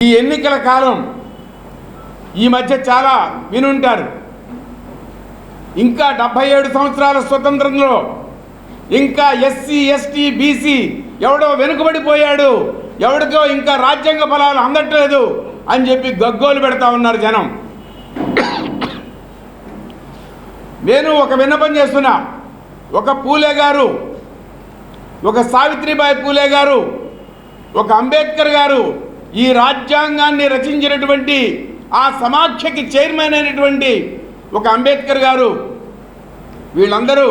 ఈ ఎన్నికల కాలం ఈ మధ్య చాలా వినుంటారు. ఇంకా డెబ్బై ఏడు సంవత్సరాల స్వతంత్రంలో ఇంకా ఎస్సీ ఎస్టీ బీసీ ఎవడో వెనుకబడిపోయాడు ఎవడికో ఇంకా రాజ్యాంగ ఫలాలు అందట్లేదు అని చెప్పి గగ్గోలు పెడతా ఉన్నారు జనం. నేను ఒక విన్నపం చేస్తున్నా. ఒక పూలే గారు ఒక సావిత్రిబాయి పూలే గారు ఒక అంబేద్కర్ గారు ఈ రాజ్యాంగాన్ని రచించినటువంటి ఆ సమాఖ్యకి చైర్మన్ అయినటువంటి ఒక అంబేద్కర్ గారు వీళ్ళందరూ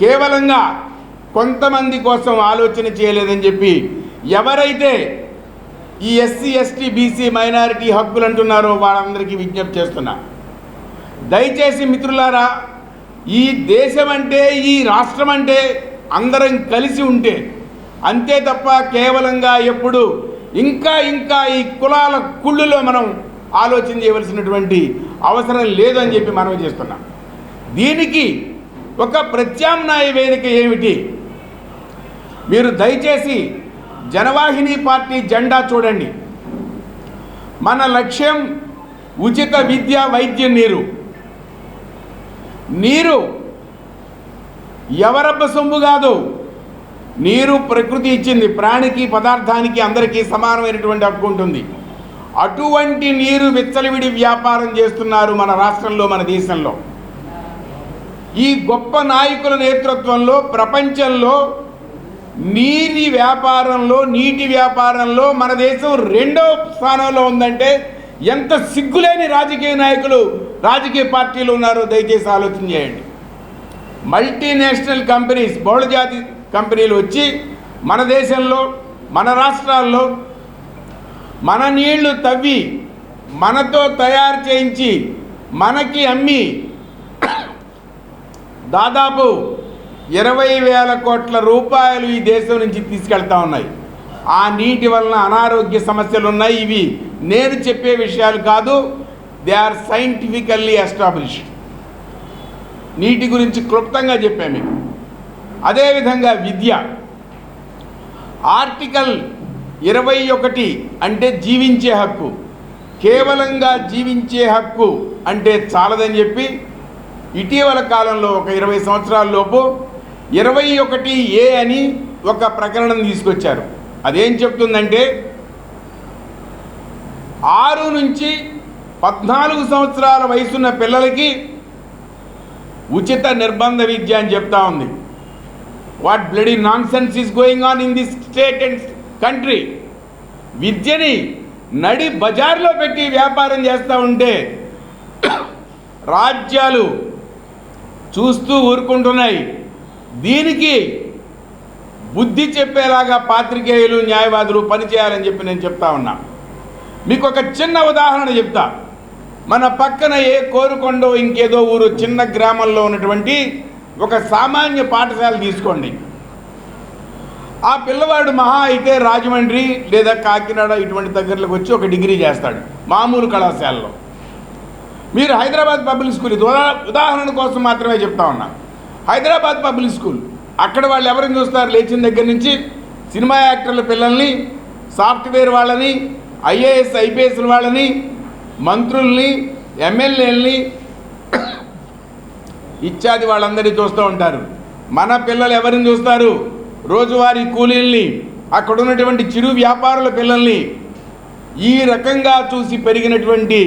కేవలంగా కొంతమంది కోసం ఆలోచన చేయలేదని చెప్పి ఎవరైతే ఈ ఎస్సీ ఎస్టీ బీసీ మైనారిటీ హక్కులు అంటున్నారో వాళ్ళందరికీ విజ్ఞప్తి చేస్తున్నా. దయచేసి మిత్రులారా ఈ దేశం అంటే ఈ రాష్ట్రం అంటే అందరం కలిసి ఉంటే అంతే తప్ప కేవలంగా ఎప్పుడు ఇంకా ఇంకా ఈ కులాల కుళ్ళులో మనం ఆలోచన చేయవలసినటువంటి అవసరం లేదు అని చెప్పి మనం చేస్తున్నాం. దీనికి ఒక ప్రత్యామ్నాయ వేదిక ఏమిటి? మీరు దయచేసి జనవాహిని పార్టీ జెండా చూడండి. మన లక్ష్యం ఉచిత విద్య వైద్య నీరు. నీరు ఎవరబ్బ సొమ్ము కాదు. నీరు ప్రకృతి ఇచ్చింది ప్రాణికి పదార్థానికి అందరికీ సమానమైనటువంటి హక్కు ఉంటుంది. అటువంటి నీరు విచ్చలవిడి వ్యాపారం చేస్తున్నారు మన రాష్ట్రంలో మన దేశంలో. ఈ గొప్ప నాయకుల నేతృత్వంలో ప్రపంచంలో నీటి వ్యాపారంలో నీటి వ్యాపారంలో మన దేశం రెండో స్థానంలో ఉందంటే ఎంత సిగ్గులేని రాజకీయ నాయకులు రాజకీయ పార్టీలు ఉన్నారో దయచేసి ఆలోచన చేయండి. మల్టీనేషనల్ కంపెనీస్ బహుళజాతి కంపెనీలు వచ్చి మన దేశంలో మన రాష్ట్రాల్లో మన నీళ్ళు తవ్వి మనతో తయారు చేయించి మనకి అమ్మి దాదాపు ఇరవై వేల కోట్ల రూపాయలు ఈ దేశం నుంచి తీసుకెళ్తా ఉన్నాయి. ఆ నీటి వలన అనారోగ్య సమస్యలు ఉన్నాయి. ఇవి నేను చెప్పే విషయాలు కాదు దే ఆర్ సైంటిఫికల్లీ ఎస్టాబ్లిష్డ్. నీటి గురించి క్లుప్తంగా చెప్పాను. మీకు అదేవిధంగా విద్య. ఆర్టికల్ ఇరవై ఒకటి అంటే జీవించే హక్కు. కేవలంగా జీవించే హక్కు అంటే చాలదని చెప్పి ఇటీవల కాలంలో ఒక ఇరవై సంవత్సరాల లోపు ఇరవై ఒకటి ఏ అని ఒక ప్రకరణం తీసుకొచ్చారు. అదేం చెప్తుందంటే ఆరు నుంచి పద్నాలుగు సంవత్సరాల వయసున్న పిల్లలకి ఉచిత నిర్బంధ విద్య అని చెప్తా ఉంది. What bloody nonsense is going on in this state and country విద్యని నడి బజార్లో పెట్టి వ్యాపారం చేస్తూ ఉంటే రాజ్యాలు చూస్తూ ఊరుకుంటున్నాయి. దీనికి బుద్ధి చెప్పేలాగా పాత్రికేయులు న్యాయవాదులు పనిచేయాలని చెప్పి నేను చెప్తా ఉన్నా. మీకు ఒక చిన్న ఉదాహరణ చెప్తా. మన పక్కన ఏ కోరుకొండో ఇంకేదో ఊరు చిన్న గ్రామంలో ఉన్నటువంటి ఒక సామాన్య పాఠశాల తీసుకోండి. ఆ పిల్లవాడు మహా అయితే రాజమండ్రి లేదా కాకినాడ ఇటువంటి దగ్గరలోకి వచ్చి ఒక డిగ్రీ చేస్తాడు మామూలు కళాశాలలో. మీరు హైదరాబాద్ పబ్లిక్ స్కూల్ ఇది ఉదాహరణ కోసం మాత్రమే చెప్తా ఉన్నా. హైదరాబాద్ పబ్లిక్ స్కూల్ అక్కడ వాళ్ళు ఎవరిని చూస్తారు? లేచిన దగ్గర నుంచి సినిమా యాక్టర్ల పిల్లల్ని సాఫ్ట్వేర్ వాళ్ళని ఐఏఎస్ ఐపీఎస్ వాళ్ళని మంత్రుల్ని ఎమ్మెల్యేలని ఇత్యాది వాళ్ళందరినీ చూస్తూ ఉంటారు. మన పిల్లలు ఎవరిని చూస్తారు? రోజువారీ కూలీల్ని అక్కడ ఉన్నటువంటి చిరు వ్యాపారుల పిల్లల్ని. ఈ రకంగా చూసి పెరిగినటువంటి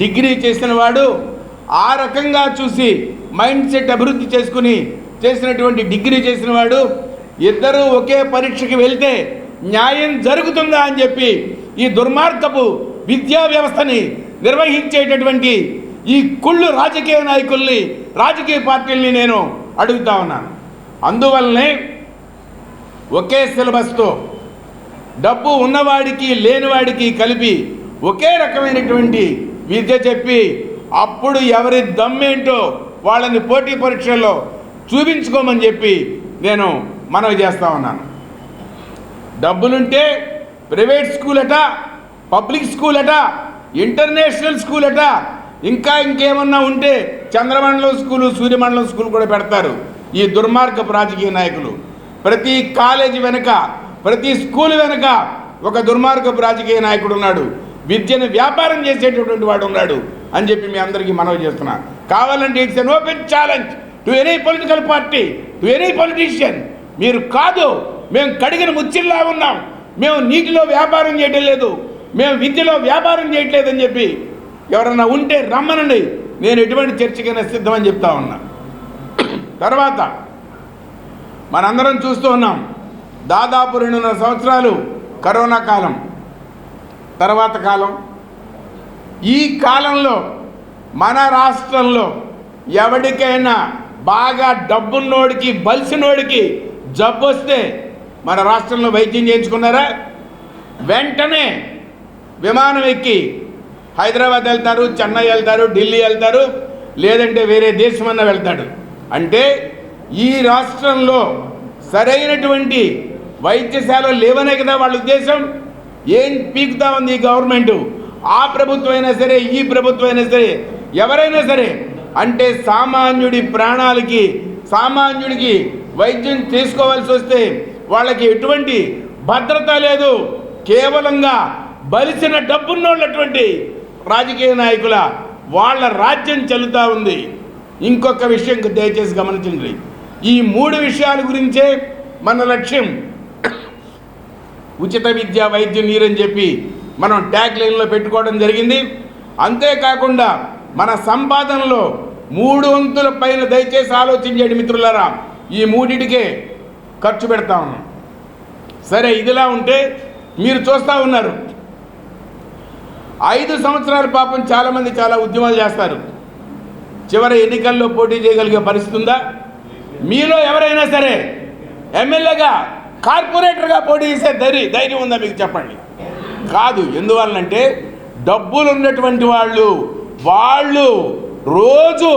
డిగ్రీ చేసిన వాడు ఆ రకంగా చూసి మైండ్ సెట్ అభివృద్ధి చేసుకుని చేసినటువంటి డిగ్రీ చేసిన వాడు ఇద్దరూ ఒకే పరీక్షకి వెళ్తే న్యాయం జరుగుతుందా అని చెప్పి ఈ దుర్మార్గపు విద్యా వ్యవస్థని నిర్వహించేటటువంటి ఈ కుళ్ళు రాజకీయ నాయకుల్ని రాజకీయ పార్టీల్ని నేను అడుగుతా ఉన్నాను అందువల్లనే ఒకే సిలబస్తో డబ్బు ఉన్నవాడికి లేనివాడికి కలిపి ఒకే రకమైనటువంటి విద్య చెప్పి అప్పుడు ఎవరి దమ్మేంటో వాళ్ళని పోటీ పరీక్షల్లో చూపించుకోమని చెప్పి నేను మనవి చేస్తా ఉన్నాను. డబ్బులుంటే ప్రైవేట్ స్కూల్ అట పబ్లిక్ స్కూల్ అట ఇంటర్నేషనల్ స్కూల్ అట ఇంకా ఇంకేమన్నా ఉంటే చంద్రమండలం స్కూలు సూర్యమండలం స్కూల్ కూడా పెడతారు. ఈ దుర్మార్గపు రాజకీయ నాయకులు. ప్రతి కాలేజీ వెనుక ప్రతి స్కూల్ వెనుక ఒక దుర్మార్గపు రాజకీయ నాయకుడు ఉన్నాడు. విద్యను వ్యాపారం చేసేటటువంటి వాడు ఉన్నాడు అని చెప్పి మీ అందరికీ మనవి చేస్తున్నా. కావాలంటే it's an open challenge to any political party to any politician మీరు కాదు మేము కడిగిన ముచ్చిల్లా ఉన్నాం. మేము నీటిలో వ్యాపారం చేయటం లేదు. మేము విద్యలో వ్యాపారం చేయట్లేదని చెప్పి ఎవరన్నా ఉంటే రమ్మనండి. నేను ఎటువంటి చర్చకైనా సిద్ధమని చెప్తా ఉన్నా. తర్వాత మనందరం చూస్తూ ఉన్నాం. దాదాపు రెండున్నర సంవత్సరాలు కరోనా కాలం. తర్వాత కాలం. ఈ కాలంలో మన రాష్ట్రంలో ఎవరికైనా బాగా డబ్బున్నోడికి బలిసినోడికి జబ్బు వస్తే మన రాష్ట్రంలో వైద్యం చేయించుకున్నారా? వెంటనే విమానం ఎక్కి హైదరాబాద్ వెళ్తారు చెన్నై వెళ్తారు ఢిల్లీ వెళ్తారు లేదంటే వేరే దేశమన్నా వెళ్తాడు. అంటే ఈ రాష్ట్రంలో సరైనటువంటి వైద్యశాలలు లేవనే కదా వాళ్ళ ఉద్దేశం? ఏం పీకుతా ఉంది ఈ గవర్నమెంట్? ఆ ప్రభుత్వం అయినా సరే ఈ ప్రభుత్వం అయినా సరే ఎవరైనా సరే అంటే సామాన్యుడి ప్రాణాలకి సామాన్యుడికి వైద్యం చేసుకోవాల్సి వస్తే వాళ్ళకి ఎటువంటి భద్రత లేదు. కేవలంగా బలిసిన డబ్బున్నోళ్ళటువంటి రాజకీయ నాయకుల వాళ్ళ రాజ్యం చెల్లుతా ఉంది. ఇంకొక విషయం దయచేసి గమనించండి. ఈ మూడు విషయాల గురించే మన లక్ష్యం. ఉచిత విద్య వైద్యం నీరని చెప్పి మనం ట్యాగ్ లైన్లో పెట్టుకోవడం జరిగింది. అంతేకాకుండా మన సంపాదనలో మూడు వంతుల పైన దయచేసి ఆలోచించండి మిత్రులారా. ఈ మూడిటికే ఖర్చు పెడతా ఉన్నాం. సరే ఇదిలా ఉంటే మీరు చూస్తూ ఉన్నారు. ఐదు సంవత్సరాల పాపం చాలామంది చాలా ఉద్యమాలు చేస్తారు. చివరి ఎన్నికల్లో పోటీ చేయగలిగే పరిస్థితి ఉందా? మీలో ఎవరైనా సరే ఎమ్మెల్యేగా కార్పొరేటర్గా పోటీ చేసే ధైర్యం ధైర్యం ఉందా మీకు చెప్పండి? కాదు. ఎందువల్లంటే డబ్బులు ఉన్నటువంటి వాళ్ళు వాళ్ళు రోజు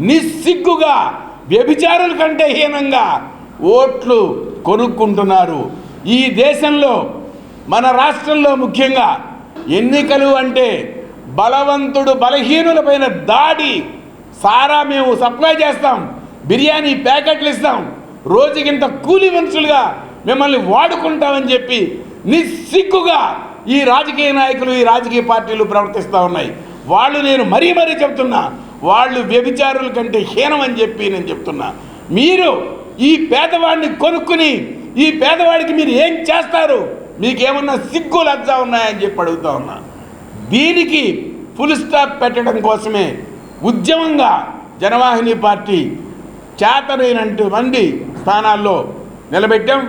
నిస్సిగ్గుగా వ్యభిచారుల కంటే హీనంగా ఓట్లు కొనుక్కుంటున్నారు. ఈ దేశంలో మన రాష్ట్రంలో ముఖ్యంగా ఎన్నికలు అంటే బలవంతుడు బలహీనులపైన దాడి. సారా మేము సప్లై చేస్తాం బిర్యానీ ప్యాకెట్లు ఇస్తాం రోజుకింత కూలి మనుషులుగా మిమ్మల్ని వాడుకుంటామని చెప్పి నిస్సిగ్గుగా ఈ రాజకీయ నాయకులు ఈ రాజకీయ పార్టీలు ప్రవర్తిస్తూ ఉన్నాయి. వాళ్ళు నేను మరీ మరీ చెప్తున్నా వాళ్ళు వ్యభిచారుల కంటే హీనం అని చెప్పి నేను చెప్తున్నా. మీరు ఈ పేదవాడిని కొనుక్కుని ఈ పేదవాడికి మీరు ఏం చేస్తారు? మీకేమన్నా సిగ్గు లజ్జ ఉన్నాయని చెప్పి అడుగుతా ఉన్నా. దీనికి ఫుల్ స్టాప్ పెట్టడం కోసమే ఉద్యమంగా జనవాహిని పార్టీ చేతనైనటువంటి మంది స్థానాల్లో నిలబెట్టాం.